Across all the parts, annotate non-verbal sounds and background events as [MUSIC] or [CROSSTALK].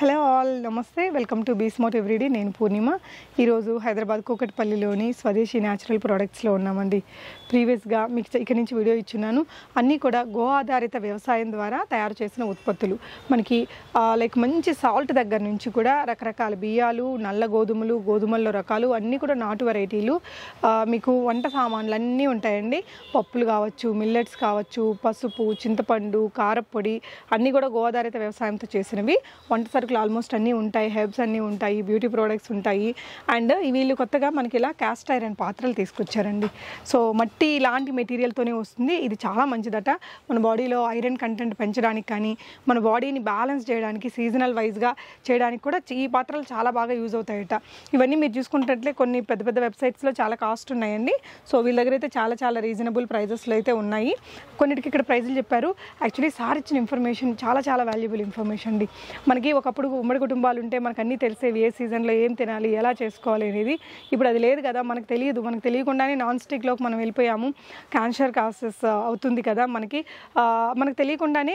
Hello all నమస్తే. Welcome to బీస్మోట్ everyday. నేను పూర్ణిమ. ఈరోజు హైదరాబాద్ కూకట్పల్లిలోని స్వదేశీ న్యాచురల్ ప్రొడక్ట్స్లో ఉన్నామండి. ప్రీవియస్గా మీకు ఇక్కడ నుంచి వీడియో ఇచ్చున్నాను. అన్నీ కూడా గో ఆధారిత వ్యవసాయం ద్వారా తయారు చేసిన ఉత్పత్తులు. మనకి లైక్ మంచి సాల్ట్ దగ్గర నుంచి కూడా రకరకాల బియ్యాలు నల్ల గోధుమలు గోధుమల్లో రకాలు అన్నీ కూడా నాటు వెరైటీలు. మీకు వంట సామాన్లు అన్నీ ఉంటాయండి. పప్పులు కావచ్చు మిల్లెట్స్ కావచ్చు పసుపు చింతపండు కారప్పొడి అన్నీ కూడా గో ఆధారిత వ్యవసాయంతో చేసినవి. వంట సరుకులు ఆల్మోస్ట్ అన్నీ ఉంటాయి హెర్బ్స్ అన్నీ ఉంటాయి బ్యూటీ ప్రోడక్ట్స్ ఉంటాయి. అండ్ వీళ్ళు కొత్తగా మనకి ఇలా క్యాస్ట్ ఐరన్ పాత్రలు తీసుకొచ్చారండి. సో మట్టి ఇలాంటి మెటీరియల్తోనే వస్తుంది. ఇది చాలా మంచిదట. మన బాడీలో ఐరన్ కంటెంట్ పెంచడానికి కానీ మన బాడీని బ్యాలెన్స్ చేయడానికి సీజనల్ వైజ్గా చేయడానికి కూడా ఈ పాత్రలు చాలా బాగా యూజ్ అవుతాయట. ఇవన్నీ మీరు చూసుకుంటే కొన్ని పెద్ద పెద్ద వెబ్సైట్స్లో చాలా కాస్ట్ ఉన్నాయండి. సో వీళ్ళ దగ్గర అయితే చాలా చాలా రీజనబుల్ ప్రైజెస్లో అయితే ఉన్నాయి. కొన్నిటికి ఇక్కడ ప్రైజులు చెప్పారు. యాక్చువల్లీ సార్ ఇచ్చిన ఇన్ఫర్మేషన్ చాలా చాలా వాల్యుబుల్ ఇన్ఫర్మేషన్ అండి. మనకి ఒక ఒకప్పుడు ఉమ్మడి కుటుంబాలు ఉంటే మనకు అన్నీ తెలిసేవి ఏ సీజన్లో ఏం తినాలి ఎలా చేసుకోవాలి అనేది. ఇప్పుడు అది లేదు కదా మనకు తెలియదు. మనకు తెలియకుండానే నాన్ స్టిక్లోకి మనం వెళ్ళిపోయాము. క్యాన్సర్ కాసెస్ అవుతుంది కదా మనకి. మనకు తెలియకుండానే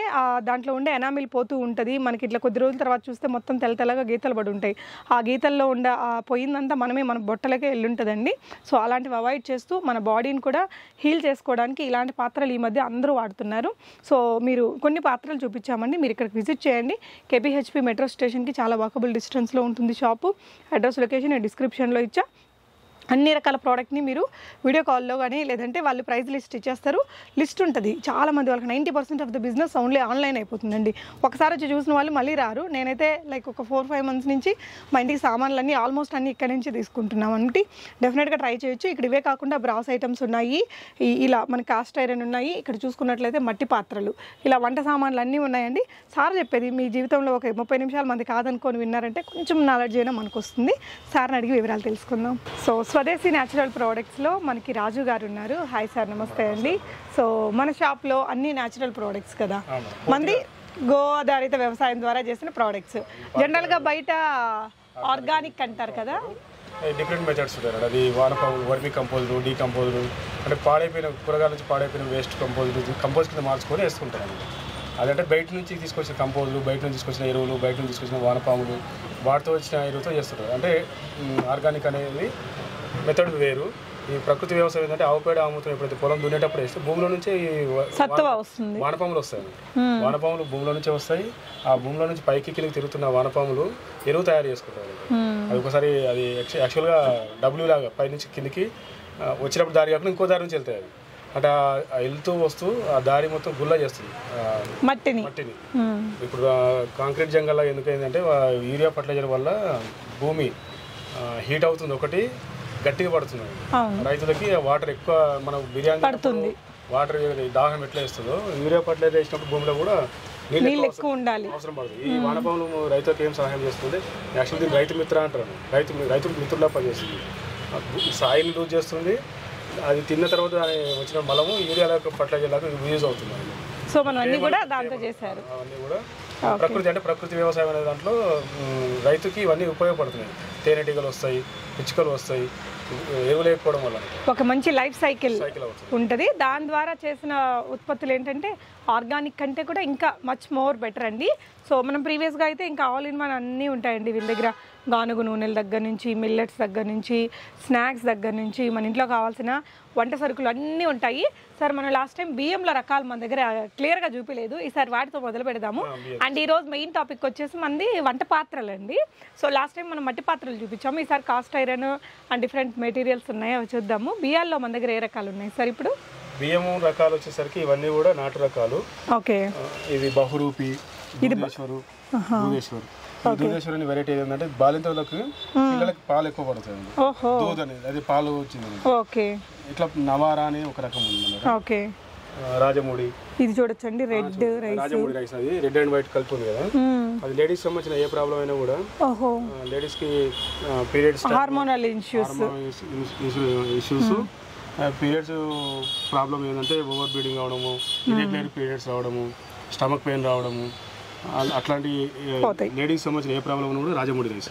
దాంట్లో ఉండే ఎనామిల్ పోతూ ఉంటుంది. మనకి ఇట్లా కొద్ది రోజుల తర్వాత చూస్తే మొత్తం తెల్ల తెల్లగా గీతలు పడి ఉంటాయి. ఆ గీతల్లో ఉండే ఆ పోయిందంతా మనమే మన బొట్టలకే వెళ్ళుంటుందండి. సో అలాంటివి అవాయిడ్ చేస్తూ మన బాడీని కూడా హీల్ చేసుకోవడానికి ఇలాంటి పాత్రలు ఈ మధ్య అందరూ వాడుతున్నారు. సో మీరు కొన్ని పాత్రలు చూపించామండి. మీరు ఇక్కడికి విజిట్ చేయండి. కేపీహెచ్పి మెట్రో స్టేషన్కి చాలా వాకబుల్ డిస్టెన్స్లో ఉంటుంది షాపు. అడ్రస్ లొకేషన్ డిస్క్రిప్షన్లో ఇచ్చా. అన్ని రకాల ప్రోడక్ట్ని మీరు వీడియో కాల్లో కానీ లేదంటే వాళ్ళు ప్రైస్ లిస్ట్ ఇచ్చేస్తారు. లిస్ట్ ఉంటుంది. చాలా మంది వాళ్ళకి ninety percent of the business only online అయిపోతుందండి. ఒకసారి వచ్చి చూసిన వాళ్ళు మళ్ళీ రారు. నేనైతే లైక్ ఒక ఫోర్ ఫైవ్ మంత్స్ నుంచి మా ఇంటికి సామాన్లన్నీ ఆల్మోస్ట్ అన్ని ఇక్కడ నుంచి తీసుకుంటున్నాం అంటే డెఫినెట్గా ట్రై చేయొచ్చు. ఇక్కడ ఇవే కాకుండా బ్రాస్ ఐటమ్స్ ఉన్నాయి. ఇలా మన కాస్ట్ ఐరన్ ఉన్నాయి. ఇక్కడ చూసుకున్నట్లయితే మట్టి పాత్రలు. ఇలా వంట సామాన్లు అన్నీ ఉన్నాయండి. సార్ చెప్పేది మీ జీవితంలో ఒక ముప్పై నిమిషాలు మంది కాదనుకొని విన్నారంటే కొంచెం నాలెడ్జ్ అయినా మనకు వస్తుంది సార్ని అడిగి వివరాలు తెలుసుకుందాం. సో స్వదేశీ న్యాచురల్ ప్రోడక్ట్స్లో మనకి రాజు గారు ఉన్నారు. హాయ్ సార్ నమస్తే అండి. సో మన షాప్లో అన్ని న్యాచురల్ ప్రోడక్ట్స్ కదా. మంది గో ఆధారిత వ్యవసాయం ద్వారా చేసిన ప్రోడక్ట్స్ జనరల్గా బయట ఆర్గానిక్ అంటారు కదా. డిఫరెంట్ మెథడ్స్ ఉంటాయి అది వానపాములు వర్మి కంపోజులు డీకంపోజులు అంటే పాడైపోయిన కూరగాయల నుంచి పాడైపోయిన వేస్ట్ కంపోజులు కంపోజ్ కింద మార్చుకొని వేసుకుంటారు అదంటే బయట నుంచి తీసుకొచ్చిన కంపోజులు బయట నుంచి తీసుకొచ్చిన ఎరువులు బయట నుంచి తీసుకొచ్చిన వానపాములు వాటితో వచ్చిన ఎరువుతో చేస్తుంటారు. అంటే ఆర్గానిక్ అనేది మెథడ్ వేరు. ఈ ప్రకృతి వ్యవసాయం ఏంటంటే ఆవు పేడ ఆముతం ఎప్పుడైతే పొలం దున్నేటప్పుడు వేస్తే భూమిలో నుంచే వస్తుంది. వానపాములు వస్తాయి వానపాములు భూమిలో నుంచే వస్తాయి. ఆ భూమిలో నుంచి పైకి కిందకి తిరుగుతున్న వానపాములు ఎరువు తయారు చేసుకుంటారు అది ఒకసారి అది యాక్చు- యాక్చువల్గా డబ్ల్యూ లాగా పై నుంచి కిందికి వచ్చినప్పుడు దారి కాకుండా ఇంకో దారి నుంచి వెళ్తాయి అవి. అంటే వెళ్తూ వస్తూ ఆ దారి మొత్తం గుల్ల చేస్తుంది. మట్టిని. మట్టిని. ఇప్పుడు కాంక్రీట్ జంగల్లో ఎందుకైందంటే యూరియా ఫర్టిలైజర్ వల్ల భూమి హీట్ అవుతుంది ఒకటి గట్టిగా అవును. రైతులకి వాటర్ ఎక్కువ మనం బిర్యానీ పడుతుంది. వాటర్ దాహం ఎట్లా వేస్తుందో యూరియా ఫర్టిలైజర్ వేసినప్పుడు భూమిలో కూడా నీళ్ళు ఎక్కువ ఉండాలి. అవసరం పడుతుంది. ఈ వానపాములు రైతులకు ఏం సహాయం చేస్తుంది? యాక్చువల్ దీన్ని రైతు మిత్ర అంటారు. రైతు రైతులకు మిత్రులా పనిచేస్తుంది సాయిల్ లూజ్ చేస్తుంది. అది తిన్న తర్వాత వచ్చిన బలము యూరియాలకు ఫర్టిలైజర్ లాగా యూజ్ అవుతుంది. సో మనం అన్ని కూడా దాంతో చేశారు. అవన్నీ కూడా ప్రకృతి అంటే ప్రకృతి వ్యవసాయం అనే దాంట్లో రైతుకి ఇవన్నీ ఉపయోగపడుతున్నాయి. తేనెటీగలు వస్తాయి పిచ్చుకలు వస్తాయి వల్ల. ఒక మంచి లైఫ్ సైకిల్ ఉంటుంది. దాని ద్వారా చేసిన ఉత్పత్తులు ఏంటంటే ఆర్గానిక్ కంటే కూడా ఇంకా మచ్ మోర్ బెటర్ అండి. సో మనం ప్రీవియస్గా అయితే ఇంకా ఆల్ ఇన్ వన్ అన్నీ ఉంటాయండి వీళ్ళ దగ్గర. గానుగు నూనెల దగ్గర నుంచి మిల్లెట్స్ దగ్గర నుంచి స్నాక్స్ దగ్గర నుంచి మన ఇంట్లో కావాల్సిన వంట సరుకులు అన్నీ ఉంటాయి. సార్ మనం లాస్ట్ టైం బియ్యంల రకాలు మన దగ్గర క్లియర్గా చూపించలేదు ఈసారి వాటితో మొదలు పెడదాము. అండ్ ఈ రోజు మెయిన్ టాపిక్ వచ్చేసి మనది వంట పాత్రలు అండి సో లాస్ట్ టైం మనం మట్టి పాత్రలు చూపించాము. ఈసారి cast iron and different materials ఉన్నాయి అవి చూద్దాము. బియ్యాల్లో మన దగ్గర ఏ రకాలు ఉన్నాయి సార్ ఇప్పుడు? బియ్యము రకాలు వచ్చేసరికి ఇవన్నీ కూడా నాటు రకాలు. ఓకే. ఇది బహురూపి దూదేశ్వరు అనే వెరైటీ ఏంటంటే బాలింతలకు పిల్లలకి పాలు ఎక్కువ పడుతుంది. దూద్ అనేది అది పాలు వచ్చింది. ఓకే ఇట్లా నవారా అని ఒక రకం ఉంది. ఓకే రాజమూడి ఇది చూడొచ్చండి రెడ్ రైస్. రాజమూడి రైస్ అది. రెడ్ అండ్ వైట్ కలిపి ఉంది కదా. అది లేడీస్ సంబంధించిన ఏ ప్రాబ్లం అయినా కూడా ఓహో. లేడీస్కి periods hormonal issues issues periods problem ఏంటంటే ఓవర్ బ్లీడింగ్ అవడము ఇరెగ్యులర్ పీరియడ్స్ రావడము స్టమక్ పెయిన్ రావడము అట్లాంటి. లేడీస్ సంబంధించిన ఏ ప్రాబ్లం కూడా రాజమూడి రైస్.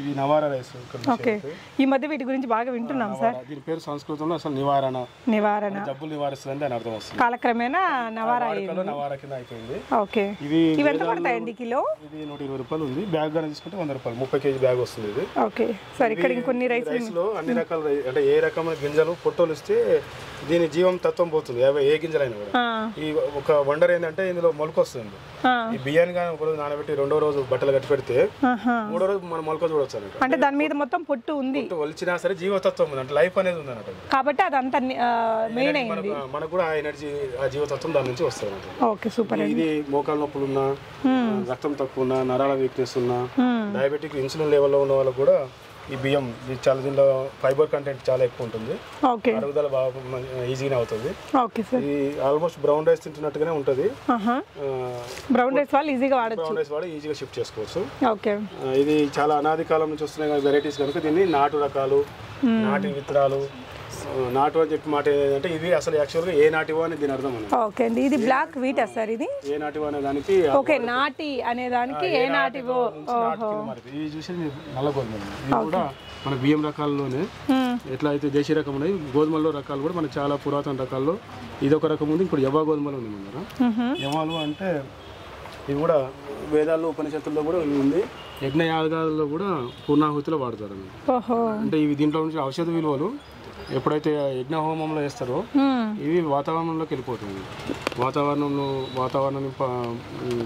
ఇది నవారా రైస్ ఓకే. ఈ మధ్య వీటి గురించి బాగా వింటున్నాం సార్. దీని పేరు సంస్కృతంలో అసలు నివారణ. నివారణ. జబ్బులు నివారిస్తుంది అని అర్థం వస్తుంది. కాలక్రమేణా నవారా నవారా కింద అయిపోయింది. ఓకే. ఇది ఇవి ఎంత పడతాయండి కిలో? ఇది నూట ఇరవై రూపాయలు ఉంది. బ్యాగ్ గానే తీసుకుంటే వంద రూపాయలు. ముప్పై కేజీ బ్యాగ్ వస్తుంది ఇది. ఓకే. సార్ ఇక్కడ ఇంకొన్ని రైస్లో అన్ని రకాల అంటే ఏ రకమైన గింజలు పొట్టోలు ఇస్తే దీని జీవం తత్వం పోతుంది. ఏ- ఏ గింజలైనా కూడా. ఈ ఒక వండర్ ఏంటంటే ఇందులో మొలక వస్తుంది ఈ బియ్యాన్ని కానీ ఒక రోజు నానబెట్టి రెండో రోజు బట్టలు కట్టి పెడితే. మూడో రోజు మనం మొలక చూడొచ్చు అంటే దాని మీద మొత్తం పొట్టు ఉంది. ఒలిచినా సరే జీవతత్వం ఉంది అంటే లైఫ్ అనేది ఉంది అన్నట్టు. కాబట్టి అదంతా మెయిన్ అయింది. మనకు కూడా ఆ ఎనర్జీ ఆ జీవతత్వం దాని నుంచి వస్తుంది ఓకే సూపర్ ఇది మోకాలు నొప్పులు ఉన్నా రక్తం తక్కువ ఉన్నా నరాల వీక్నెస్ ఉన్నా. డయాబెటిక్ ఇన్సులిన్ లెవెల్లో ఉన్న వాళ్ళకు కూడా ఈ బియ్యం ఇది చాలా దీనిలో ఫైబర్ కంటెంట్ చాలా ఎక్కువ ఉంటుంది. ఓకే. అరుగుదల బాగా ఈజీగానే అవుతుంది. Okay sir. ఇది ఆల్మోస్ట్ బ్రౌన్ రైస్ తింటున్నట్టుగానే ఉంటుంది. బ్రౌన్ రైస్ వాళ్ళు ఈజీగా వాడచ్చు. బ్రౌన్ రైస్ వాడు ఈజీగా షిఫ్ట్ చేసుకోవచ్చు. ఓకే. ఇది చాలా అనాది కాలం నుంచి వస్తున్నాయి వెరైటీస్ కనుక దీన్ని నాటు రకాలు నాటి విత్తనాలు నాటు అని చెప్పి మాట ఏంటంటే ఇది అసలు యాక్చువల్గా ఏ నాటివో అని దీని అర్థం ఓకే అండి ఇది బ్లాక్ వీటా సార్ ఇది? ఏ నాటివో అనే దానికి ఓకే నాటి అనే దానికి ఏ నాటివో. ఇది చూసి నల్ల గోధుమలు ఇది కూడా మన బియ్యం రకాల్లోనే. ఎట్లా అయితే దేశీయ రకం ఉన్నాయి గోధుమల్లో రకాలు కూడా మనకి చాలా పురాతన రకాల్లో ఇది ఒక రకం ఉంది. ఇప్పుడు యవా గోధుమలు ఉంది మన. యవాలు అంటే ఇవి కూడా వేదాల్లో ఉపనిషత్తుల్లో కూడా ఉంది. యజ్ఞ యాగాల్లో కూడా పూర్ణాహుతిలో వాడతారు అంటే ఇవి దీంట్లో నుంచి ఔషధ విలువలు ఎప్పుడైతే యజ్ఞ హోమంలో వేస్తారో. ఇవి వాతావరణంలోకి వెళ్ళిపోతుంది. వాతావరణంలో వాతావరణాన్ని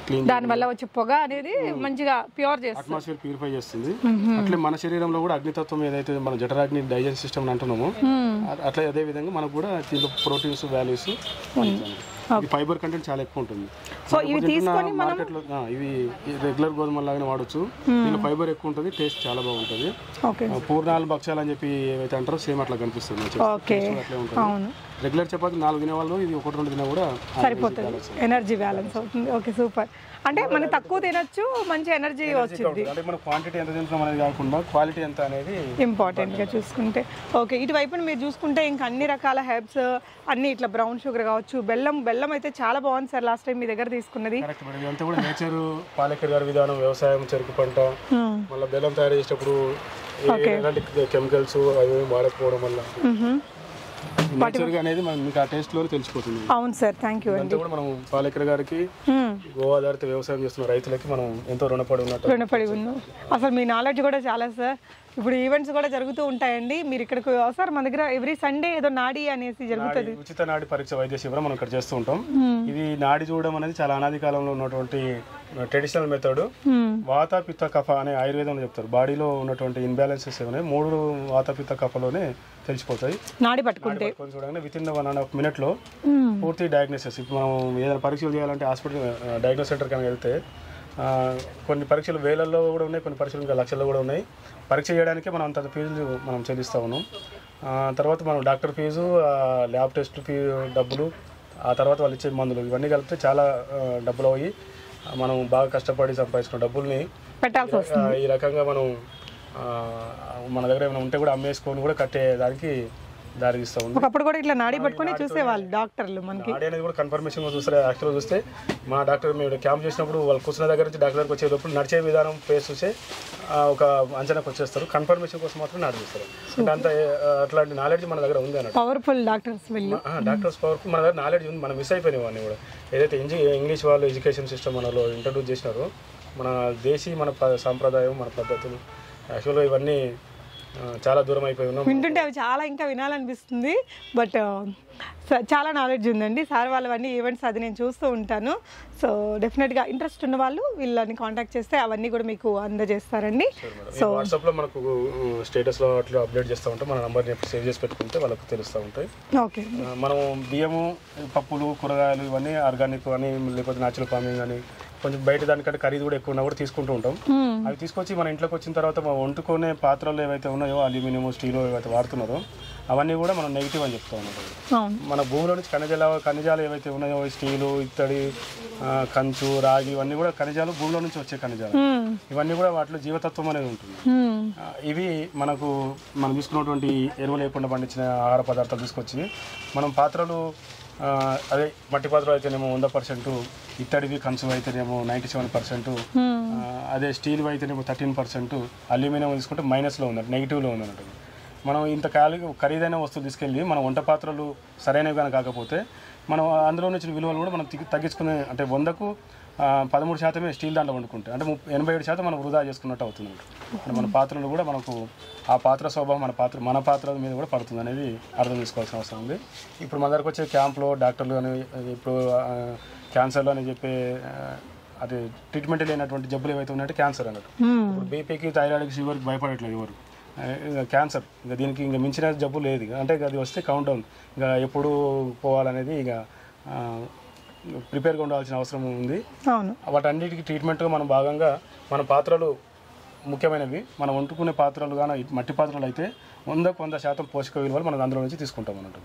క్లీన్ దానివల్ల వచ్చే పొగ అనేది మంచిగా ప్యూర్ చేస్తుంది. అట్మాస్ఫియర్ ప్యూరిఫై చేస్తుంది. అట్లే మన శరీరంలో కూడా అగ్నితత్వం ఏదైతే మన జఠరాగ్ని డైజెషన్ సిస్టమ్ అంటున్నామో అట్లే అదే విధంగా మనకు కూడా దీంట్లో ప్రోటీన్స్ వాల్యూస్ ఫైబర్ కంటెంట్ చాలా ఎక్కువ ఉంటుంది. సో ఇవి తీసుకొని మనం మార్కెట్లో ఆ, ఇవి రెగ్యులర్ గోధుమ లాగానే వాడచ్చు. దీనిలో ఫైబర్ ఎక్కువ ఉంటుంది టేస్ట్ చాలా బాగుంటుంది. పూర్ణాలు భక్ష్యాలు అని చెప్పి ఏవైతే అంటారో సేమ్ అట్లా కనిపిస్తుంది అట్లే ఉంటుంది. అవును. రెగ్యులర్ చపాతి నాలుగు తినే వాళ్ళు ఇది ఒకటి రెండు తినా కూడా సరిపోతుంది. ఎనర్జీ బ్యాలెన్స్ అవుతుంది. ఓకే సూపర్ అంటే మనం తక్కువ తినొచ్చు మంచి ఎనర్జీ వచ్చింది అంటే మన క్వాంటిటీ ఎంత తింటున్నాం అనేది కాకుండా క్వాలిటీ ఎంత అనేది ఇంపార్టెంట్గా చూసుకుంటే. ఓకే ఇటువైపున మీరు చూసుకుంటే ఇంకా అన్ని రకాల హెర్బ్స్ అన్ని ఇట్లా బ్రౌన్ షుగర్ కావచ్చు బెల్లం బెల్లం అయితే చాలా బాగుంది సార్ లాస్ట్ టైం మీ దగ్గర తీసుకున్నది. ఇదంతా కూడా నేచర్ పాలేకర్ గారి విధానం వ్యవసాయం చెరుకు పంట మ్మ్. మళ్ళీ బెల్లం తయారు చేసేటప్పుడు ఎలాంటి కెమికల్స్ అవి వాడకపోవడం వల్ల మ్హూ. నేచర్ అనేది మనం మీకు ఆ టేస్ట్లో తెలిసిపోతుంది. అవును సార్ థ్యాంక్ యూ అండి. కూడా మనం పాలేకర్ గారికి. గోవా ఆధారిత వ్యవసాయం చేస్తున్న రైతులకి మనం ఎంతో రుణపడి ఉన్నట్టు రుణపడి ఉన్నాం. అసలు మీ నాలెడ్జ్ కూడా చాలా సార్. ఇప్పుడు ఈవెంట్స్ కూడా జరుగుతూ ఉంటాయండి. మీరు ఇక్కడికి సార్ మన దగ్గర ఎవ్రీ సండే ఏదో నాడి అనేసి జరుగుతుంది. ఉచిత నాడి పరీక్ష వైద్య శిబిరం మనం ఇక్కడ చేస్తూ ఉంటాం. ఇది నాడి చూడడం అనేది చాలా అనాది కాలంలో ఉన్నటువంటి ట్రెడిషనల్ మెథడ్. వాత పిత్త కఫ అనే ఆయుర్వేదంలో చెప్తారు. బాడీలో ఉన్నటువంటి ఇన్బ్యాలెన్సెస్ ఏమైనా మూడు వాత పిత్త కఫలోనే తెలిసిపోతాయి. నాడి పట్టుకుంటే. కొంచెం చూడగానే with in one and half మినిట్లో మ్మ్. పూర్తి డయాగ్నోసిస్ ఇప్పుడు మనం ఏదైనా పరీక్షలు చేయాలంటే హాస్పిటల్ డయాగ్నోస్ సెంటర్ కనుక వెళ్తే కొన్ని పరీక్షలు వేలల్లో కూడా ఉన్నాయి కొన్ని పరీక్షలు ఇంకా లక్షల్లో కూడా ఉన్నాయి. పరీక్ష చేయడానికే మనం అంత ఫీజులు మనం చెల్లిస్తూ ఉన్నాం. తర్వాత మనం doctor fee lab test fee డబ్బులు ఆ తర్వాత వాళ్ళు ఇచ్చే మందులు ఇవన్నీ కలిపితే చాలా డబ్బులు అయ్యి మనం బాగా కష్టపడి సంపాదించుకున్న డబ్బుల్ని పెట్టాల్సి వస్తుంది. ఆ, ఈ రకంగా మనం మన దగ్గర ఏమైనా ఉంటే కూడా అమ్మేసుకొని కూడా కట్టే దానికి దారి తీస్తూ ఉంది ఒకప్పుడు కూడా ఇట్లా నాడి పట్టుకొని చూసేవాళ్ళు డాక్టర్లు మనకి. ఆడి అనేది కూడా కన్ఫర్మేషన్ చూస్తే యాక్చువల్గా చూస్తే మా డాక్టర్ మేము క్యాంప్ చేసినప్పుడు వాళ్ళు కూర్చున్న దగ్గర నుంచి డాక్టర్ దగ్గరికి వచ్చేటప్పుడు నడిచే విధానం ఫేస్ చూసే ఒక అంచనాకు వచ్చేస్తారు. కన్ఫర్మేషన్ కోసం మాత్రం నాడు చూస్తారు. అంటే అంత అట్లాంటి నాలెడ్జ్ మన దగ్గర ఉంది అన్నట్టు. పవర్ఫుల్ డాక్టర్స్ డాక్టర్స్ పవర్కు మన దగ్గర నాలెడ్జ్ ఉంది. మనం మిస్ అయిపోయినాం అన్నీ కూడా. ఏదైతే ఇంజి ఇంగ్లీష్ వాళ్ళు ఎడ్యుకేషన్ సిస్టమ్ మనలో ఇంట్రడ్యూస్ చేసినారో మన దేశీ మన సాంప్రదాయం మన పద్ధతులు యాక్చువల్గా ఇవన్నీ చాలా దూరం అయిపోయి ఉన్నాం. వింటుంటే అవి చాలా ఇంకా వినాలనిపిస్తుంది. బట్ చాలా నాలెడ్జ్ ఉందండి. సార్ వాళ్ళవన్నీ ఈవెంట్స్ అది నేను చూస్తూ ఉంటాను. సో డెఫినెట్గా ఇంట్రెస్ట్ ఉన్న వాళ్ళు వీళ్ళని కాంటాక్ట్ చేస్తే అవన్నీ కూడా మీకు అందజేస్తారండి. సో వాట్సాప్లో మనకు స్టేటస్లో అట్లా అప్డేట్ చేస్తూ ఉంటాం. మన నంబర్ని ఎప్పుడు సేవ్ చేసి పెట్టుకుంటే వాళ్ళకు తెలుస్తూ ఉంటాయి. ఓకే. మనం బియ్యము పప్పులు కూరగాయలు ఇవన్నీ ఆర్గానిక్ అని లేకపోతే న్యాచురల్ ఫార్మింగ్ అని కొంచెం బయట దానికంటే ఖరీదు కూడా ఎక్కువ ఉన్నా కూడా తీసుకుంటూ ఉంటాం. అవి తీసుకొచ్చి మన ఇంట్లోకి వచ్చిన తర్వాత మనం వండుకునే పాత్రలు ఏవైతే ఉన్నాయో అల్యూమినియం స్టీల్ ఏవైతే వాడుతున్నారో అవన్నీ కూడా మనం నెగిటివ్ అని చెప్తా ఉన్నాం మన భూమిలో నుంచి ఖనిజాల ఖనిజాలు ఏవైతే ఉన్నాయో స్టీలు ఇత్తడి కంచు రాగి ఇవన్నీ కూడా ఖనిజాలు భూమిలో నుంచి వచ్చే ఖనిజాలు. ఇవన్నీ కూడా వాటిలో జీవతత్వం అనేది ఉంటుంది. ఇవి మనకు మనం తీసుకున్నటువంటి ఎరువులు లేకుండా పండించిన ఆహార పదార్థాలు తీసుకొచ్చి మనం పాత్రలు అదే మట్టి పాత్రలు అయితేనేమో వంద పర్సెంట్ ఇత్తడివి కంచు అయితేనేమో నైంటీ సెవెన్ పర్సెంట్ అదే స్టీల్ అయితేనేమో థర్టీన్ పర్సెంట్ అల్యూమినియం తీసుకుంటే మైనస్లో ఉంది నెగిటివ్లో ఉంది అన్నట్టు మనం ఇంత ఖాళీ ఖరీదైన వస్తువులు తీసుకెళ్ళి మన వంట పాత్రలు సరైనవి కానీ కాకపోతే మనం అందులో నుంచి విలువలు కూడా మనం తిగి- తగ్గించుకునే అంటే వందకు పదమూడు శాతమే స్టీల్ దాంట్లో వండుకుంటే అంటే ముప్పై ఎనభై ఏడు శాతం మనం వృధా చేసుకున్నట్టు అవుతుంది. అంటే మన పాత్రలు కూడా మనకు ఆ పాత్ర స్వభావం మన పాత్ర మన పాత్రల మీద కూడా పడుతుంది అనేది అర్థం చేసుకోవాల్సిన అవసరం ఉంది. ఇప్పుడు మన దగ్గరకు వచ్చే క్యాంప్లో డాక్టర్లు అని ఇప్పుడు క్యాన్సర్లు అని చెప్పే అది ట్రీట్మెంట్ లేనటువంటి జబ్బులు ఏవైతే ఉన్నాయంటే క్యాన్సర్ అన్నట్టు. ఇప్పుడు బీపీకి థైరాయిడ్కి షుగర్కి భయపడట్లేదు ఎవరు. క్యాన్సర్ ఇంకా దీనికి ఇంకా మించిన జబ్బు లేదు అంటే అది వస్తే కౌంట్ డౌన్ ఇంకా ఎప్పుడు పోవాలనేది ఇక ప్రిపేర్గా ఉండాల్సిన అవసరం ఉంది. అవును. వాటన్నిటికీ ట్రీట్మెంట్గా మనం భాగంగా మన పాత్రలు ముఖ్యమైనవి. మనం వండుకునే పాత్రలు కానీ మట్టి పాత్రలు అయితే వంద శాతం పోషక విలువలు మనం అందులో నుంచి తీసుకుంటాం అన్నట్టు.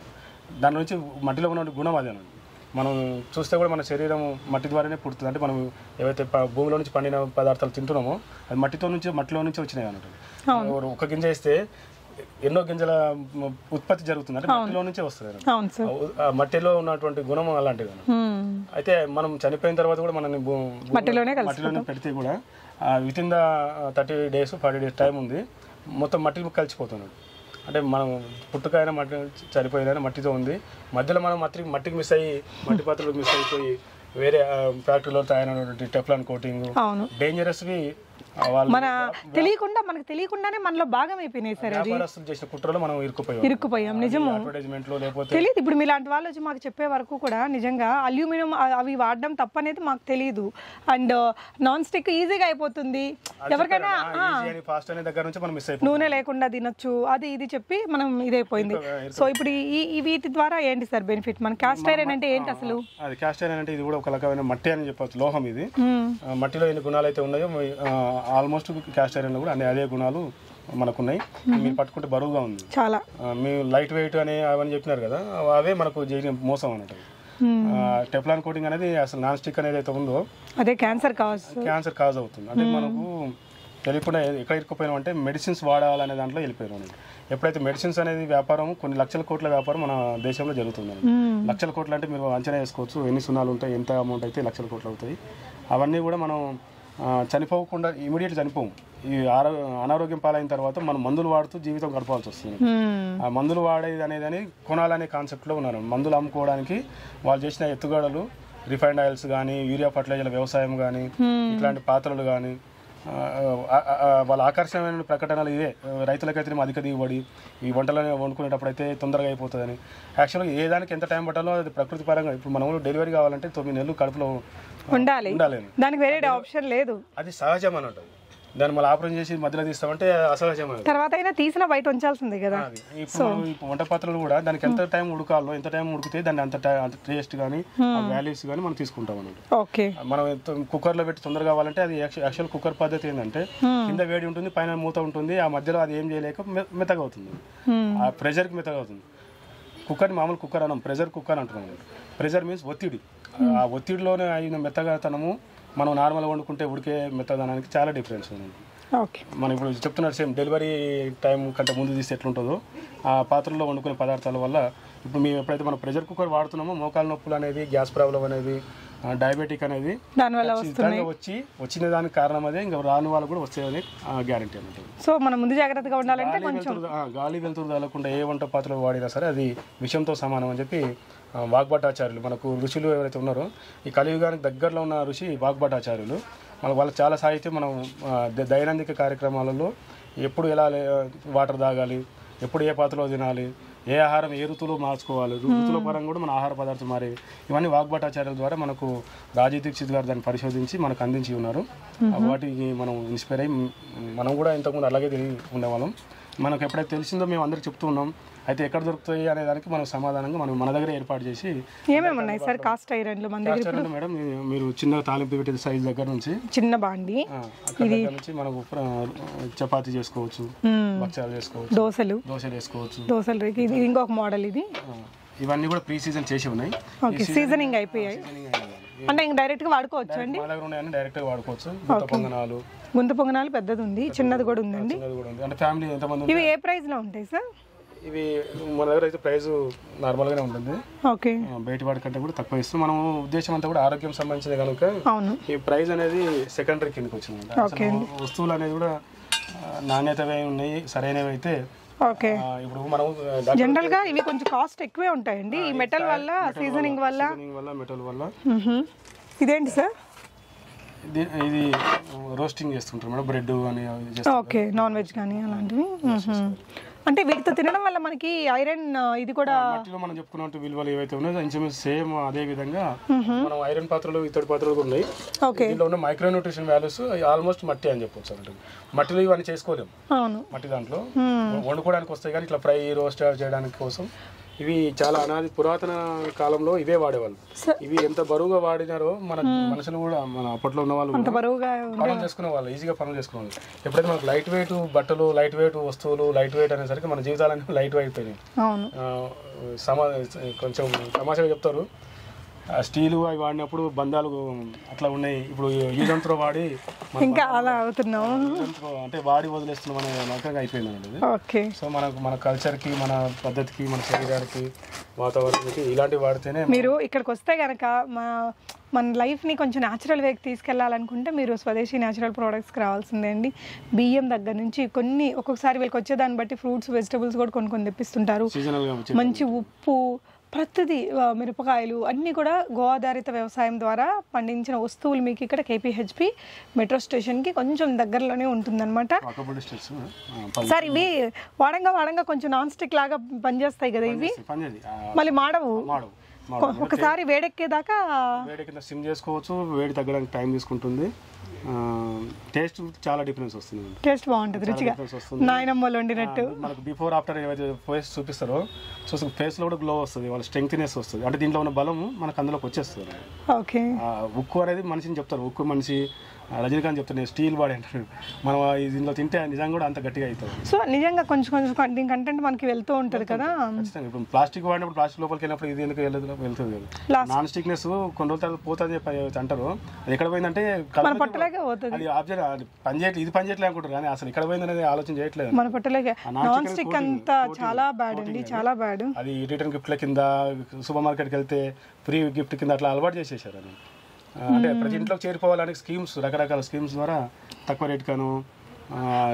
దాని నుంచి మట్టిలో ఉన్న గుణం అదేనండి మనం చూస్తే కూడా మన శరీరం మట్టి ద్వారానే పుడుతుంది. అంటే మనం ఏవైతే భూమిలో నుంచి పండిన పదార్థాలు తింటున్నామో అది మట్టితో నుంచి మట్టిలో నుంచి వచ్చినాయి అన్నట్టు. ఒక గింజ వేస్తే ఎన్నో గింజల ఉత్పత్తి జరుగుతుంది అంటే మట్టిలో నుంచే వస్తుంది మట్టిలో ఉన్నటువంటి గుణం అలాంటిది. అయితే మనం చనిపోయిన తర్వాత కూడా మనల్ని మట్టిలోనే మట్టిలోనే పెడితే కూడా with in the thirty days forty days time ఉంది మొత్తం మట్టి కలిసిపోతున్నాడు అంటే మనం పుట్టుకైనా మట్టి చనిపోయిన మట్టితో ఉంది. మధ్యలో మనం మట్టి మట్టికి మిస్ అయ్యి మట్టి పాత్రలకు మిస్ అయిపోయి వేరే ఫ్యాక్టరీలో తయారైనటువంటి టెఫ్లాన్ కోటింగ్ డేంజరస్వి మన తెలియకుండా మనకు తెలియకుండానే మనలో భాగం అయిపోయినాయి సార్ అది. వ్యాపారస్తులు చేసిన కుట్రలో మనం ఇరుక్కుపోయాం. ఇరుక్కుపోయాం నిజము. తెలియదు. ఇప్పుడు మీలాంటి వాళ్ళు వచ్చి మాకు చెప్పే వరకు కూడా నిజంగా అల్యూమినియం అవి వాడడం తప్పనేది మాకు తెలియదు. అండ్ నాన్ స్టిక్ ఈజీగా అయిపోతుంది. ఎవరికైనా ఆ, ఈజీ అని ఫాస్ట్ అనే దగ్గర నుంచి మనం మిస్ అయిపోయాం నూనె లేకుండా తినొచ్చు అది ఇది చెప్పి మనం ఇదైపోయింది. సో ఇప్పుడు ఈ వీటి ద్వారా ఏంటి సార్ బెనిఫిట్ మన క్యాస్ట్ ఐరన్ అంటే ఏంటి అసలు? అది క్యాస్ట్ ఐరన్ అంటే ఇది కూడా ఒక రకమైన మట్టి అని చెప్పొచ్చు లోహం ఇది. మట్టిలో ఎన్ని గుణాలు అయితే ఉన్నాయో ఆల్మోస్ట్ క్యాస్ట్ ఐరన్లో కూడా అన్ని అదే గుణాలు మనకున్నాయి. మీరు పట్టుకుంటే బరువుగా ఉంది. చాలా. మీరు లైట్ వెయిట్ అని అవన్నీ చెప్పినారు కదా అవే మనకు మోసం అన్నట్టు మ్మ్. టెఫ్లాన్ కోటింగ్ అనేది అసలు నాన్ స్టిక్ అనేది అయితే ఉందో అదే క్యాన్సర్ కావచ్చు క్యాన్సర్ కాజ్ అవుతుంది. అంటే మనకు తెలియకుండా ఎక్కడ ఇరుక్కుపోయినాం అంటే మెడిసిన్స్ వాడాలనే దాంట్లో వెళ్ళిపోయాం అన్నమాట. ఎప్పుడైతే మెడిసిన్స్ అనేది వ్యాపారం కొన్ని లక్షల కోట్ల వ్యాపారం మన దేశంలో జరుగుతుంది. లక్షల కోట్లు అంటే మీరు అంచనా వేసుకోవచ్చు ఎన్ని సున్నాలు ఉంటాయి ఎంత అమౌంట్ అయితే లక్షల కోట్లు అవుతాయి. అవన్నీ కూడా మనం చనిపోకుండా ఇమీడియట్ చనిపోము. ఈ అనారోగ్యం పాలైన తర్వాత మనం మందులు వాడుతూ జీవితం గడపాల్సి వస్తుంది. ఆ మందులు వాడేది అనేది అని కొనాలనే కాన్సెప్ట్లో ఉన్నారు. మందులు అమ్ముకోవడానికి వాళ్ళు చేసిన ఎత్తుగడలు రిఫైండ్ ఆయిల్స్ కానీ యూరియా ఫర్టిలైజర్ల వ్యవసాయం కానీ ఇట్లాంటి పాత్రలు కానీ వాళ్ళ ఆకర్షణమైన ప్రకటనలు ఇదే ఆ, రైతులకైతే అధిక దిగుబడి ఈ వంటలను వండుకునేటప్పుడు అయితే తొందరగా అయిపోతుందని. యాక్చువల్గా ఏ దానికి ఎంత టైం పట్టాలో అది ప్రకృతి పరంగా ఇప్పుడు మనం డెలివరీ కావాలంటే తొమ్మిది నెలలు కడుపులో ఉండాలి. దానికి వేరే ఆప్షన్ లేదు. అది సహజం అన్నట్టు దాన్ని మళ్ళీ ఆపరేషన్ చేసి మధ్యలో తీస్తామంటే అసహజం తర్వాత అయినా తీసిన బయట ఉంచాల్సిందే కదా. ఇప్పుడు వంట పాత్రలు కూడా దానికి ఎంత టైం ఉడకాలో ఎంత టైం ఉడికితే దాన్ని అంత టేస్ట్ కానీ వాల్యూస్ కానీ మనం తీసుకుంటాం అన్నట్టు ఓకే. మనం ఎంత- కుక్కర్లో పెట్టి తొందరగా కావాలంటే అది యాక్చు- యాక్చువల్ కుక్కర్ పద్ధతి ఏంటంటే కింద వేడి ఉంటుంది పైన మూత ఉంటుంది ఆ మధ్యలో అది ఏం చేయలేక మెత్తగా అవుతుంది. Hmm. ఆ ప్రెషర్కి మెత్తగా అవుతుంది. కుక్కర్ని మామూలు కుక్కర్ అనం ప్రెషర్ కుక్కర్ అంటున్నాం ప్రెషర్ మీన్స్ ఒత్తిడి. ఆ ఒత్తిడిలోనే అయిన మెత్తగాతనము మనం నార్మల్గా వండుకుంటే ఉడికే మెత్తదనానికి చాలా డిఫరెన్స్ ఉంది. ఓకే. మనం ఇప్పుడు చెప్తున్నారు సేమ్ డెలివరీ టైం కంటే ముందు తీస్తే ఎట్లుంటుందో ఆ పాత్రలో వండుకునే పదార్థాల వల్ల ఇప్పుడు మేము ఎప్పుడైతే మనం ప్రెషర్ కుక్కర్ వాడుతున్నామో మోకాలు నొప్పులు అనేది గ్యాస్ ప్రాబ్లం అనేది డయాబెటిక్ అనేది వచ్చి వచ్చిన దానికి కారణం అదే ఇంకా రాని వాళ్ళు కూడా వస్తాయని గ్యారంటీ అన్నట్టు సో మనం ముందు జాగ్రత్తగా ఉండాలంటే గాలి వెలుతురు తగలకుండా ఏ వంట పాత్రలు వాడినా సరే అది విషంతో సమానం అని చెప్పి వాగ్భటాచార్యులు. మనకు ఋషులు ఎవరైతే ఉన్నారో ఈ కలియుగానికి దగ్గరలో ఉన్న ఋషి వాగ్భటాచార్యులు. మన వాళ్ళ చాలా సాహిత్యం మనం దైనందిక కార్యక్రమాలలో ఎప్పుడు ఎలా వాటర్ తాగాలి ఎప్పుడు ఏ పాత్రలో తినాలి ఏ ఆహారం ఏ ఋతువులో మార్చుకోవాలి ఋతువుల పరంగా కూడా మన ఆహార పదార్థం మారేవి ఇవన్నీ వాగ్భటాచార్యుల ద్వారా మనకు రాజీ దీక్షిత్ గారు దాన్ని పరిశోధించి మనకు అందించి ఉన్నారు. ఆ వాటికి మనం ఇన్స్పైర్ అయ్యి మనం కూడా ఇంతకుముందు అలాగే తిరిగి ఉండేవాళ్ళం. మనకు ఎప్పుడైతే తెలిసిందో మేము అందరికి చెప్తూ ఉన్నాం అయితే ఎక్కడ దొరుకుతాయి అనే దానికి మనం సమాధానంగా మనం మన దగ్గర ఏర్పాటు చేసి ఏమేమి ఉన్నాయి సార్? కాస్ట్ ఐరన్లు మన దగ్గర మేడం మీరు చిన్న తాలింపు పెట్టే సైజ్ దగ్గర నుంచి చిన్న బాండి. దగ్గర నుంచి మనకు చపాతీ చేసుకోవచ్చు మ్మ్. భక్ష్యాలు చేసుకోవచ్చు దోశలు. దోశలు వేసుకోవచ్చు. దోశలు ఇది ఇంకొక మోడల్ ఇది. ఇవన్నీ కూడా ప్రీ సీజన్ చేసి ఉన్నాయి. ఓకే సీజనింగ్ అయిపోయాయి. అంటే ఇంక డైరెక్ట్గా వాడుకోవచ్చు అండి? డైరెక్ట్గా వాడుకోవచ్చు. గుత్త పొంగనాలు. గుంత పొంగనాలు పెద్దది ఉంది చిన్నది కూడా ఉందండి. అంటే ఫ్యామిలీ ఎంతమంది ఇవి ఏ ప్రైస్లో ఉంటాయి సార్? ఇవి మన దగ్గర అయితే ప్రైస్ నార్మల్గానే ఉంటుంది. ఓకే. బయట వాడి కంటే కూడా తక్కువ ఇస్తాం మనం ఉద్దేశం అంతా కూడా ఆరోగ్యం సంబంధించింది కనుక అవును. ఈ ప్రైస్ అనేది సెకండరీ కిందకి వచ్చింది వస్తువులు అనేది కూడా నాణ్యతవి ఉన్నాయి సరైనవి అయితే. ఓకే. ఇప్పుడు మనం జనరల్గా ఇవి కొంచెం కాస్ట్ ఎక్కువే ఉంటాయండి. ఈ మెటల్ వల్ల సీజనింగ్ వల్ల సీజనింగ్ వల్ల. మెటల్ వల్ల. ఇదేంటి సార్? ఇది రోస్టింగ్ చేస్తుంటారు మేడం బ్రెడ్ అని ఓకే నాన్ వెజ్ కానీ అలాంటివి. అంటే వీటితో తినడం వల్ల మనకి ఐరన్ ఇది కూడా మట్టిలో మనం చెప్పుకున్నట్టు విలువలు ఏవైతే ఉన్నాయో ఇంచుమించు సేమ్ అదే విధంగా మనం ఐరన్ పాత్రలు ఇత్తడి పాత్రలు కూడా ఉన్నాయి. ఓకే. దీంట్లో ఉన్న మైక్రో న్యూట్రిషన్ వాల్యూస్ ఆల్మోస్ట్ మట్టి అని చెప్పొచ్చు అంటే మట్టిలో ఇవన్నీ చేసుకోలేము. అవును. మట్టి దాంట్లో వండుకోవడానికి వస్తాయి కానీ ఇట్లా ఫ్రై రోస్ట్ చేయడానికి కోసం ఇవి చాలా అనాది పురాతన కాలంలో ఇవే వాడేవాళ్ళు. ఇవి ఎంత బరువుగా వాడినారో మన మనుషులు కూడా మన అప్పట్లో ఉన్న వాళ్ళు పనులు చేసుకునే వాళ్ళు ఈజీగా పనులు చేసుకునే వాళ్ళు ఎప్పుడైతే మనకు లైట్ వెయిట్ బట్టలు లైట్ వెయిట్ వస్తువులు లైట్ వెయిట్ అనేసరికి మన జీవితాలన్నీ [LAUGHS] లైట్ వెయిట్ అయిపోయినాయి. సమా కొంచెం తమాషాగా చెప్తారు. స్టీలు అవి వాడినప్పుడు బంధాలు అట్లా ఉన్నాయి. ఇప్పుడు ఈదంతో వాడి ఇంకా అలా అవుతున్నాం అంటే వాడి వదిలేస్తున్నాం అనే రకంగా అయిపోయింది. ఓకే. సో మనకు మన కల్చర్కి మన పద్ధతికి మన శరీరానికి వాతావరణానికి ఇలాంటివి వాడితేనే మీరు ఇక్కడికి వస్తే గనక మా మన లైఫ్ని కొంచెం న్యాచురల్ వేకి తీసుకెళ్ళాలనుకుంటే మీరు స్వదేశీ న్యాచురల్ ప్రోడక్ట్స్కి రావాల్సిందే అండి. బియ్యం దగ్గర నుంచి కొన్ని ఒక్కొక్కసారి వీళ్ళకి వచ్చేదాన్ని బట్టి ఫ్రూట్స్ వెజిటబుల్స్ కూడా కొన్ని కొన్ని తెప్పిస్తుంటారు. మంచి ఉప్పు ప్రతిదీ మిరపకాయలు అన్నీ కూడా గో ఆధారిత వ్యవసాయం ద్వారా పండించిన వస్తువులు మీకు ఇక్కడ కేపీహెచ్పి మెట్రో స్టేషన్కి కొంచెం దగ్గరలోనే ఉంటుందన్నమాట. సార్ ఇవి వాడంగా వాడంగా కొంచెం నాన్ స్టిక్ లాగా పనిచేస్తాయి కదా ఇవి? మళ్ళీ మాడవు? మాడు మాడు ఒకసారి వేడెక్కేదాకా వేడి కింద సిమ్ చేసుకోవచ్చు వేడి తగ్గడానికి టైం తీసుకుంటుంది. టేస్ట్ చాలా డిఫరెన్స్ వస్తుంది టేస్ట్ బాగుంటుంది రుచిగా. నాయనమ్మలు వండినట్టు. మనకు బిఫోర్ ఆఫ్టర్ ఏవైతే ఫేస్ చూపిస్తారో సో ఫేస్లో కూడా గ్లో వస్తుంది వాళ్ళ స్ట్రెంగ్త్నెస్ వస్తుంది. అంటే దీంట్లో ఉన్న బలం మనకు అందులోకి వచ్చేస్తుంది. ఓకే. ఉక్కు అనేది మనిషిని చెప్తారు. ఉక్కు మనిషి రజనీకాంత్ చెప్తారు నేను స్టీల్ బాడీ అంటారు మనం దీనిలో తింటే నిజంగా కూడా అంత గట్టిగా అవుతుంది సో నిజంగా కొంచెం కొంచెం దీని కంటెంట్ మనకి వెళ్తూ ఉంటుంది కదా? ఖచ్చితంగా. ఇప్పుడు ప్లాస్టిక్ వాడినప్పుడు ప్లాస్టిక్ లోపలికి వెళ్ళినప్పుడు ఇది ఎందుకు వెళ్ళదు? వెళ్తుంది నాన్ స్టిక్నెస్ కొన్ని రోజుల తర్వాత పోతుంది అంటారు. అది ఎక్కడ పోయిందంటే పొట్టలేకే పోతుంది. అది ఆబ్జెక్ట్ అది పని చేయట్లేదు ఇది పని చేయట్లేదు అనుకుంటారు కానీ అసలు ఎక్కడ పోయింది అనేది ఆలోచన చేయట్లేదు. మన పొట్టలేకే. నాన్ స్టిక్ అంతా చాలా బ్యాడ్ అండి చాలా బ్యాడ్ అది రిటర్న్ గిఫ్ట్ల కింద సూపర్ మార్కెట్కి వెళ్తే ఫ్రీ గిఫ్ట్ కింద అట్లా అలవాటు చేసేసారు ఆ, అంటే ప్రతి ఇంట్లోకి చేరిపోవాలని స్కీమ్స్ రకరకాల స్కీమ్స్ ద్వారా తక్కువ రేట్ కాను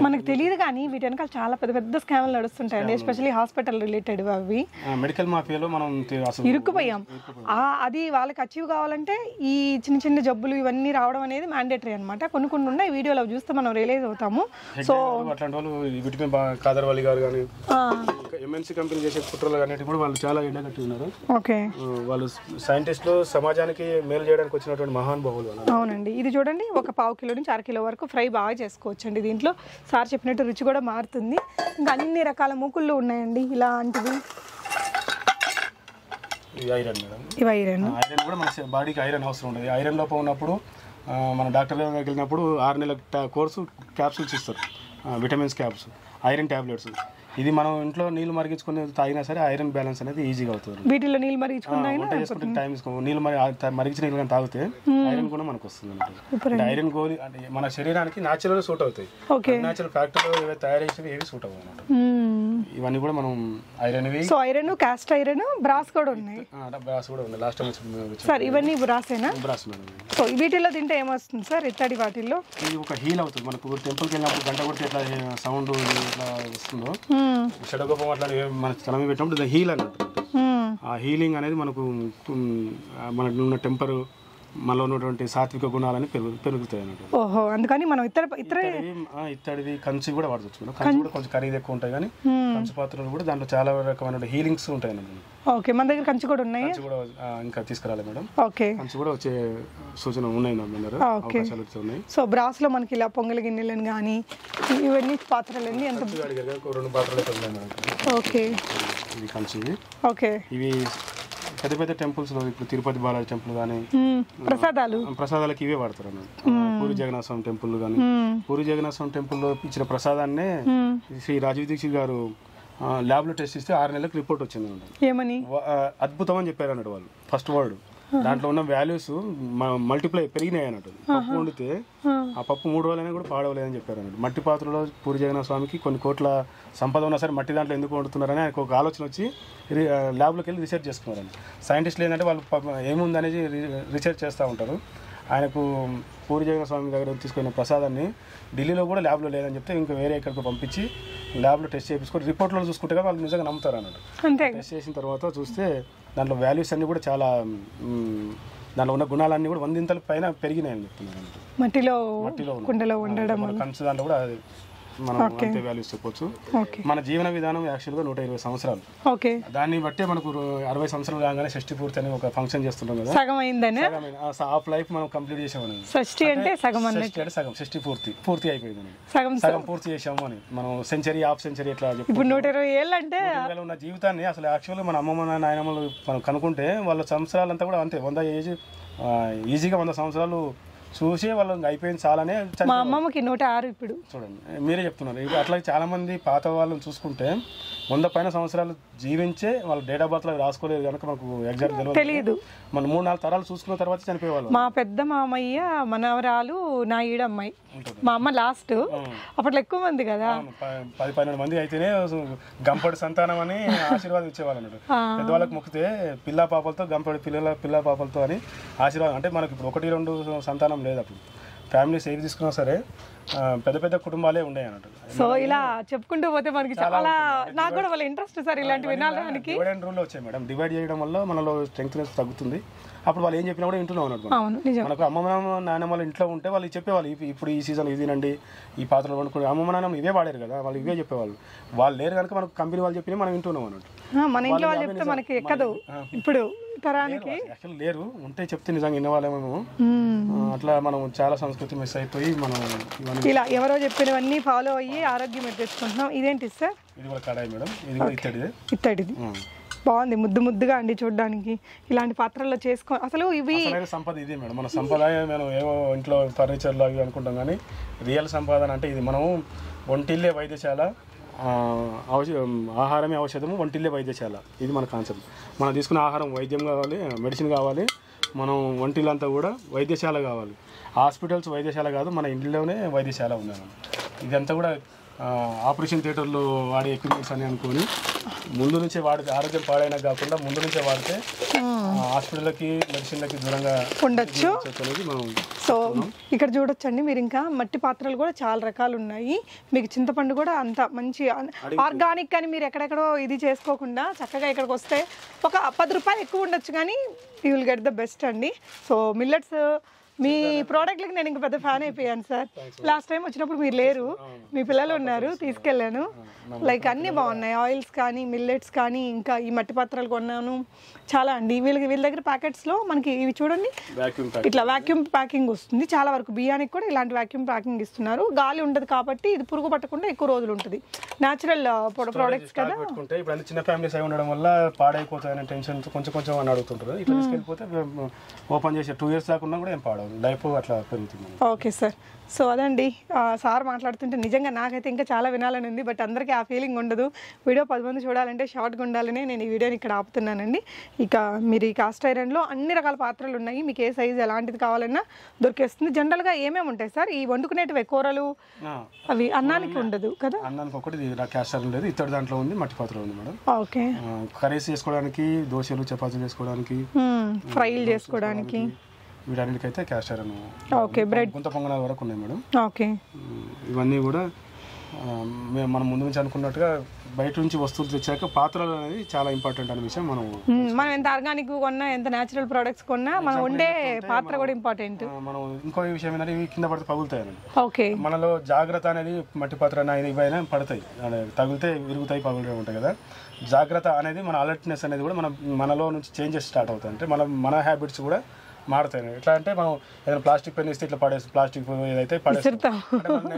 మనకు తెలియదు కానీ వీటి వెనకాల చాలా పెద్ద పెద్ద స్కామ్లు నడుస్తుంటాయండి ఎస్పెషల్లీ హాస్పిటల్ రిలేటెడ్ అవి. మెడికల్ మాఫియాలో మనం ఇరుక్కుపోయాం. అది వాళ్ళకి అచీవ్ కావాలంటే ఈ చిన్న చిన్న జబ్బులు ఇవన్నీ రావడం అనేది మ్యాండేటరీ అనమాట కొన్ని కొన్ని ఉన్నాయి వీడియోలో చూస్తే మనం రియలైజ్ అవుతాము. సో అట్లాంటి వాళ్ళు విటమిన్ కాదర్ వల్లి గారు కానీ ఎంఎన్సీ కంపెనీ చేసే కుట్రలు కానీ కూడా వాళ్ళు చాలా ఎండగట్టి ఉన్నారు. ఓకే. వాళ్ళు సైంటిస్టులు సమాజానికి మేలు చేయడానికి వచ్చినటువంటి మహానుభావులు వాళ్ళు అవునండి. ఇది చూడండి ఒక పావు కిలో నుంచి అర కిలో వరకు ఫ్రై బాగా చేసుకోవచ్చు అండి దీంట్లో సార్ చెప్పినట్టు రుచి కూడా మారుతుంది. ఇంకా అన్ని రకాల మూకుళ్ళు ఉన్నాయండి ఇలాంటివి. ఐరన్ ఇవి ఐరన్. ఐరన్ కూడా మన బాడీకి ఐరన్ అవసరం ఉండదు. ఐరన్ లోపం ఉన్నప్పుడు మన డాక్టర్ దగ్గరికి వెళ్ళినప్పుడు ఆరు నెలల కోర్సు క్యాప్సూల్స్ ఇస్తారు. విటమిన్స్ క్యాప్స్ ఐరన్ ట్యాబ్లెట్స్ ఇది మనం ఇంట్లో నీళ్ళు మరిగించుకుని తాగినా సరే ఐరన్ బ్యాలెన్స్ అనేది ఈజీగా అవుతుంది. వీటిలో నీళ్ళు చేసుకుంటే టైం నీళ్ళు మరి మరిగించిన నీళ్ళు కానీ తాగితే ఐరన్ కూడా మనకు వస్తుంది అంటే ఐరన్ గోలి అంటే మన శరీరానికి న్యాచురల్ సూట్ అవుతాయి. ఓకే. న్యాచురల్ ఫ్యాక్టరీలో తయారు చేసేవి ఏవి సూట్ అన్నమాట. ఇవన్నీ కూడా మనం iron so iron cast iron brass కూడా ఉన్నాయి. బ్రాస్ కూడా ఉంది లాస్ట్ టైం సార్ ఇవన్నీ బ్రాసేనా? బ్రాస్ సో వీటిలో తింటే ఏమొస్తుంది సార్ ఇత్తడి వాటిల్లో? ఇది ఒక హీల్ అవుతుంది. మనకు టెంపుల్కి వెళ్ళినప్పుడు గంట కొట్టి ఎట్లా సౌండ్ ఇట్లా వస్తుందో. షడగోపం అట్లా మన తల మీద పెట్టినప్పుడు హీల్ అన్నట్టు. ఆ హీలింగ్ అనేది మనకు మనకు ఉన్న టెంపర్ మనలో ఉన్నటువంటి సాత్విక గుణాలని పెరుగు పెరుగుతాయి అన్నట్టు ఓహో అందుకని మనం ఇతర ఇతర ఇత్తడివి కంచి కూడా వాడచ్చు మేడం కంచి కూడా కొంచెం ఖరీదు ఎక్కువ ఉంటాయి కానీ కంచి పాత్రలు కూడా దాంట్లో చాలా రకమైన హీలింగ్స్ ఉంటాయి అన్నమాట. ఓకే మన దగ్గర కంచి కూడా ఉన్నాయి? కంచి కూడా ఇంకా తీసుకురాలి మేడం. ఓకే. కంచి కూడా వచ్చే సూచన ఉన్నాయి నా దగ్గర ఆ, ఓకే. అవకాశాలు ఉన్నాయి. సో బ్రాస్లో మనకి ఇలా పొంగలి గిన్నెలను కానీ ఇవన్నీ ఎంత కంచి అడిగారు కదా, ఒక రెండు పాత్రలు మేడం. ఓకే. ఇవి కంచివి. ఓకే. ఇవి పెద్ద పెద్ద టెంపుల్స్లో ఇప్పుడు తిరుపతి బాలాజీ టెంపుల్ కానీ. ప్రసాదాలు. ప్రసాదాలకు ఇవే వాడతారు అన్నమాట. పూరి జగన్నాథ స్వామి టెంపుల్ కానీ. పూరి జగన్నాథ స్వామి టెంపుల్లో ఇచ్చిన ప్రసాదాన్నే. శ్రీ రాజీవ్ దీక్షిత్ గారు ఆ, ల్యాబ్లో టెస్ట్ ఇస్తే ఆరు నెలలకు రిపోర్ట్ వచ్చింది ఏమని? అద్భుతం అని చెప్పారు అన్నాడు వాళ్ళు. First word. దాంట్లో ఉన్న వాల్యూస్ మల్టిప్లై పెరిగినాయి అన్నట్టు. పప్పు వండితే ఆ. పప్పు మూడు రోజులైనా కూడా పాడవలేదని చెప్పారు అన్నట్టు. మట్టి పాత్రలో పూరి జగన్నాథ స్వామికి కొన్ని కోట్ల సంపద ఉన్నా సరే మట్టి దాంట్లో ఎందుకు వండుతున్నారని ఆయనకు ఒక ఆలోచన వచ్చి ల్యాబ్లోకి వెళ్ళి రీసెర్చ్ చేసుకున్నారండి సైంటిస్టులు ఏంటంటే వాళ్ళు పాపం ఏముందనేది రి- రీసెర్చ్ చేస్తూ ఉంటారు. ఆయనకు పూరి జగన్నాథ స్వామి దగ్గర తీసుకున్న ప్రసాదాన్ని ఢిల్లీలో కూడా ల్యాబ్లో లేదని చెప్తే ఇంకా వేరే ఎక్కడికి పంపించి ల్యాబ్లో టెస్ట్ చేయించుకొని రిపోర్ట్లో చూసుకుంటే వాళ్ళు నిజంగా నమ్ముతారు అన్నట్టు. టెస్ట్ చేసిన తర్వాత చూస్తే దాంట్లో వాల్యూస్ అన్ని కూడా చాలా మ్, దాంట్లో ఉన్న గుణాలన్నీ కూడా వందింతల పైన పెరిగినాయి అని చెప్తున్నారు. మట్టిలో మట్టిలో కుండలో ఉండడం మన కంచు దాంట్లో కూడా మనం అంతే వాల్యూస్ చెప్పొచ్చు. మన జీవన విధానం యాక్చువల్గా నూట ఇరవై సంవత్సరాలు. ఓకే దాన్ని బట్టే మనకు అరవై సంవత్సరాలు కాగానే షష్టి పూర్తి అని ఒక ఫంక్షన్ చేస్తుంటాం కదా. సగం అయిందనే? హాఫ్ లైఫ్ మనం కంప్లీట్ చేసామని. షష్ఠి అంటే సగం షష్టి అంటే సగం. షష్టి పూర్తి. పూర్తి అయిపోయింది. సగం సగం పూర్తి చేసాము అని. మనం సెంచరీ హాఫ్ సెంచరీ ఎట్లా చెప్పి ఇప్పుడు నూట ఇరవై ఏళ్ళు అంటే ఉన్న జీవితాన్ని అసలు యాక్చువల్గా మన అమ్మమ్మ నాయనమ్మలు మనం కనుక్కుంటే వాళ్ళ సంవత్సరాలంతా కూడా అంతే. వంద ఏజ్ ఈజీగా వంద సంవత్సరాలు చూసి వాళ్ళు అయిపోయింది చాలానే మా అమ్మమ్మకి నూట ఆరు ఇప్పుడు. చూడండి మీరే చెప్తున్నారు. ఇప్పుడు అట్లా చాలా మంది పాత వాళ్ళని చూసుకుంటే వంద పైన సంవత్సరాలు జీవించే వాళ్ళ డేట్ ఆఫ్ బర్త్లో రాసుకోలేదు కనుక మనకు ఎగ్జాక్ట్ తెలియదు తెలియదు మన మూడు నాలుగు తరాలు చూసుకున్న తర్వాత చనిపోయేవాళ్ళు మా పెద్ద మామయ్య మనవరాలు నా ఈడమ్మాయి. మా అమ్మ లాస్ట్ అప్పట్లో ఎక్కువ మంది కదా. పది పన్నెండు మంది అయితేనే గంపడి సంతానం అని ఆశీర్వాదం ఇచ్చేవాళ్ళు అన్నట్టు. ఆ. పెద్దవాళ్ళకి మొక్కితే పిల్ల పాపలతో గంపడి పిల్లల పిల్ల పాపలతో అని ఆశీర్వాదం. అంటే మనకి ఇప్పుడు ఒకటి రెండు సంతానం లేదు అప్పుడు. ఫ్యామిలీస్ ఏది తీసుకున్నా సరే పెద్ద పెద్ద కుటుంబాలే ఉండే అన్నట్టు. సో ఇలా చెప్పుకుంటూ పోతే మనకి చాలా నాకు కూడా వాళ్ళ ఇంట్రెస్ట్ సార్ ఇలాంటి వినాలడానికి డివైడ్ రూల్ వచ్చాయి మేడం. డివైడ్ చేయడం వల్ల మనలో స్ట్రెంగ్త్నెస్ తగ్గుతుంది. అప్పుడు వాళ్ళు ఏం చెప్పినా కూడా ఇంటున్నాం అన్నట్టు మనకు అమ్మమ్మ నాయనమ్మ వాళ్ళ ఇంట్లో ఉంటే వాళ్ళు చెప్పేవాళ్ళు ఇప్పు- ఇప్పుడు ఈ సీజన్ ఇది తినండి ఈ పాత్రలు వండుకుని అమ్మమ్మ నాయనమ్మ ఇవే వాడారు కదా వాళ్ళు ఇవే చెప్పేవాళ్ళు. వాళ్ళు లేరు కనుక మనకు కంపెనీ వాళ్ళు చెప్పినా మనం వింటున్నాం అన్నట్టు. మన ఇంట్లో వాళ్ళు చెప్తే మనకి ఎక్కదు. ఇప్పుడు తరానికి యాక్చువల్ లేరు. ఉంటే చెప్తే నిజంగా. ఆ, అట్లా మనం చాలా సంస్కృతి మిస్ అయిపోయి మనం ఇలా ఎవరో చెప్పినవన్నీ ఫాలో అయ్యి ఆరోగ్యం తెచ్చుకుంటున్నాం. ఇదేంటి సార్? ఇది కూడా కడాయి మేడం. ఇది కూడా ఇత్తడిదే. ఇత్తడిది. బాగుంది. ముద్దు ముద్దుగా అండి చూడడానికి. ఇలాంటి పాత్రల్లో చేసుకో అసలు ఇవి సంపద ఇదే మేడం. మన సంప్రదాయం మనం ఏవో ఇంట్లో ఫర్నిచర్లు అవి అనుకుంటాం కానీ రియల్ సంపాదన అంటే ఇది. మనము ఒంటిల్లే వైద్యశాల ఆహారమే ఔషధము ఒంటిల్లే వైద్యశాల. ఇది మన కాన్సెప్ట్ మనం తీసుకున్న ఆహారం వైద్యం కావాలి మెడిసిన్ కావాలి మనం ఒంటిల్లంతా కూడా వైద్యశాల కావాలి. హాస్పిటల్స్ వైద్యశాల కాదు మన ఇంట్లోనే వైద్యశాల ఉందన్నమాట ఇదంతా కూడా ఆపరేషన్ థియేటర్లో వాడే ఎక్విప్మెంట్స్ అని అనుకొని ముందు నుంచే వాడితే ఆరోగ్యం పాడైనా కాకుండా ముందు నుంచే వాడితే ఆ, హాస్పిటల్కి మెడిసిన్లకి దూరంగా ఉండొచ్చు. సో ఇక్కడ చూడొచ్చండి మీరు ఇంకా మట్టి పాత్రలు కూడా చాలా రకాలు ఉన్నాయి. మీకు చింతపండు కూడా అంత మంచి ఆర్గానిక్ అని మీరు ఎక్కడెక్కడో ఇది చేసుకోకుండా చక్కగా ఇక్కడికి వస్తే ఒక పది రూపాయలు ఎక్కువ ఉండొచ్చు కానీ you will get the best అండి. సో మిల్లెట్స్ మీ ప్రోడక్ట్లకి నేను ఇంకా పెద్ద ఫ్యాన్ [LAUGHS] అయిపోయాను సార్. లాస్ట్ టైం వచ్చినప్పుడు మీరు లేరు. మీ పిల్లలు ఉన్నారు తీసుకెళ్ళాను. లైక్ అన్నీ బాగున్నాయి. ఆయిల్స్ కానీ మిల్లెట్స్ కానీ ఇంకా ఈ మట్టి పాత్రలు కొన్నాను. చాలా అండి. వీళ్ళకి వీళ్ళ దగ్గర ప్యాకెట్స్లో మనకి ఇవి చూడండి. ఇట్లా వాక్యూమ్ ప్యాకింగ్ వస్తుంది. చాలా వరకు బియ్యానికి కూడా ఇలాంటి వాక్యూమ్ ప్యాకింగ్ ఇస్తున్నారు. గాలి ఉండదు కాబట్టి ఇది పురుగు పట్టకుండా ఎక్కువ రోజులు ఉంటుంది. న్యాచురల్ ప్రోడక్ట్స్ కదా. పెట్టుకుంటే ఇప్పుడు అన్ని చిన్న ఫ్యామిలీస్ అయి ఉండడం వల్ల పాడైపోతాయనే టెన్షన్ కొంచెం కొంచెం అని అడుగుతుంటారు. ఇట్లా తీసుకెళ్ళిపోతే ఓపెన్ చేసే టూ ఇయర్స్ దాకా కూడా ఏం పాడవు. లైఫ్ అట్లా పెరుగుతుంది. Okay sir. సో అదండి సార్ మాట్లాడుతుంటే నిజంగా నాకైతే ఇంకా చాలా వినాలని ఉంది బట్ అందరికీ ఆ ఫీలింగ్ ఉండదు. వీడియో పది మంది చూడాలంటే షార్ట్గా ఉండాలనే నేను ఈ వీడియోని ఇక్కడ ఆపుతున్నానండి. ఇక మీరు ఈ కాస్ట్ ఐరన్లో అన్ని రకాల పాత్రలు ఉన్నాయి మీకు ఏ సైజు ఎలాంటిది కావాలన్నా దొరికేస్తుంది. జనరల్గా ఏమేమి ఉంటాయి సార్? ఈ వండుకునేటివి కూరలు అవి అన్నానికి ఉండదు కదా? అన్నానికి ఒకటి ఇది నా క్యాస్ట్ లేదు ఇత్తడి దాంట్లో ఉంది మట్టి పాత్ర ఉంది మేడం. ఓకే. కర్రీస్ చేసుకోవడానికి దోశలు చపాతీలు చేసుకోవడానికి ఫ్రైలు చేసుకోవడానికి వీటన్నిటికైతే క్యాస్ట్ ఐరన్ ఓకే బ్రెడ్ గుంత పొంగనాల వరకు ఉన్నాయి మేడం. ఓకే. ఇవన్నీ కూడా మేము మనం ముందు నుంచి అనుకున్నట్టుగా బయట నుంచి వస్తువులు తెచ్చాక పాత్రలు అనేది చాలా ఇంపార్టెంట్ అనే విషయం మనం. మనం ఎంత ఆర్గానిక్ కొన్నా ఎంత న్యాచురల్ ప్రోడక్ట్స్ కొన్నా మనం ఉండే పాత్ర కూడా ఇంపార్టెంట్ మనం ఇంకో విషయం ఏంటంటే ఇవి కింద పడితే పగులుతాయి ఓకే. మనలో జాగ్రత్త అనేది మట్టి పాత్ర ఇవైనా పడతాయి. తగిలితే విరుగుతాయి పగులుతూ ఉంటాయి కదా. జాగ్రత్త అనేది మన అలర్ట్నెస్ అనేది కూడా మన మనలో నుంచి చేంజెస్ స్టార్ట్ అవుతాయి. అంటే మన మన హ్యాబిట్స్ కూడా మారుతాయి. ఎట్లా అంటే మనం ఏదైనా ప్లాస్టిక్ పెన్ ఇస్తే ఇట్లా పడేసి ప్లాస్టిక్ ఏదైతే పడేస్తాం.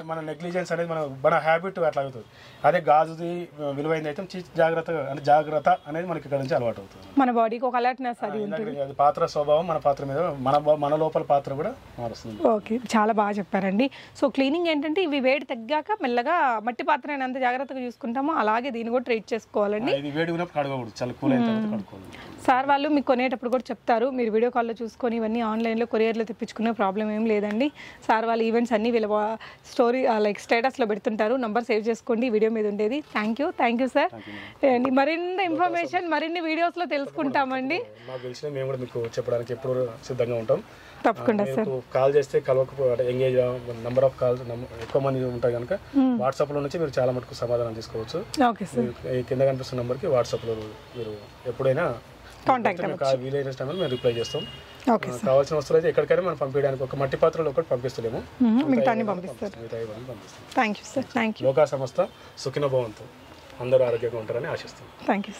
మన నెగ్లిజెన్స్ అనేది మన మన హ్యాబిట్ అట్లా అవుతుంది. అదే గాజుది విలువైంది అయితే చీ- జాగ్రత్తగా అంటే జాగ్రత్త అనేది మనకి ఇక్కడ నుంచి అలవాటు అవుతుంది. మన బాడీకి ఒక అలర్ట్నెస్ అది అది పాత్ర స్వభావం మన పాత్ర మీద మన మన లోపల పాత్ర కూడా మారుస్తుంది. ఓకే చాలా బాగా చెప్పారండి. సో క్లీనింగ్ ఏంటంటే ఇవి వేడి తగ్గాక మెల్లగా మట్టి పాత్ర ఎంత జాగ్రత్తగా చూసుకుంటామో అలాగే దీన్ని కూడా ట్రీట్ చేసుకోవాలండి. ఇది వేడి ఉన్నప్పుడు కడగకూడదు. చాలా కూల్ అయిన తర్వాత కడుక్కోవాలి. సార్ వాళ్ళు మీకు కొనేటప్పుడు కూడా చెప్తారు. మీరు వీడియో కాల్లో చూసుకొని ఇవన్నీ ఆన్లైన్లో కొరియర్లో తెప్పించుకునే ప్రాబ్లం ఏం లేదండి. సార్ వాళ్ళ ఈవెంట్స్ అన్నీ వీళ్ళ స్టోరీ లైక్ స్టేటస్లో పెడుతుంటారు. నంబర్ సేవ్ చేసుకోండి వీడియో మీద ఉండేది. Thank you thank you sir. మరిన్ని ఇన్ఫర్మేషన్ మరిన్ని వీడియోస్లో తెలుసుకుంటామండి. మాకు తెలిసిన మేము కూడా మీకు చెప్పడానికి ఎప్పుడు సిద్ధంగా ఉంటాం. తప్పకుండా సార్. కాల్ చేస్తే కలవకపో ఎంగేజ్ నెంబర్ ఆఫ్ కాల్స్ ఎక్కువ మంది ఉంటాయి కనుక వాట్సాప్లో నుంచి మీరు చాలా మటుకు సమాధానం తీసుకోవచ్చు కింద కనిపిస్తున్న నెంబర్కి వాట్సాప్లో మీరు ఎప్పుడైనా కాంటాక్ట్ వీలైన టైంలో మేము రిప్లై చేస్తాం. కావాల్సిన వస్తువులు అయితే ఎక్కడికైనా మనం పంపించడానికి ఒక మట్టి పాత్రలో ఒకటి పంపిస్తలేము. మిగతా పంపిస్తారు. Thank you sir thank you లోకా సంస్థ సుఖిన భవంతు. అందరూ ఆరోగ్యంగా ఉంటారని ఆశిస్తాం థ్యాంక్ యూ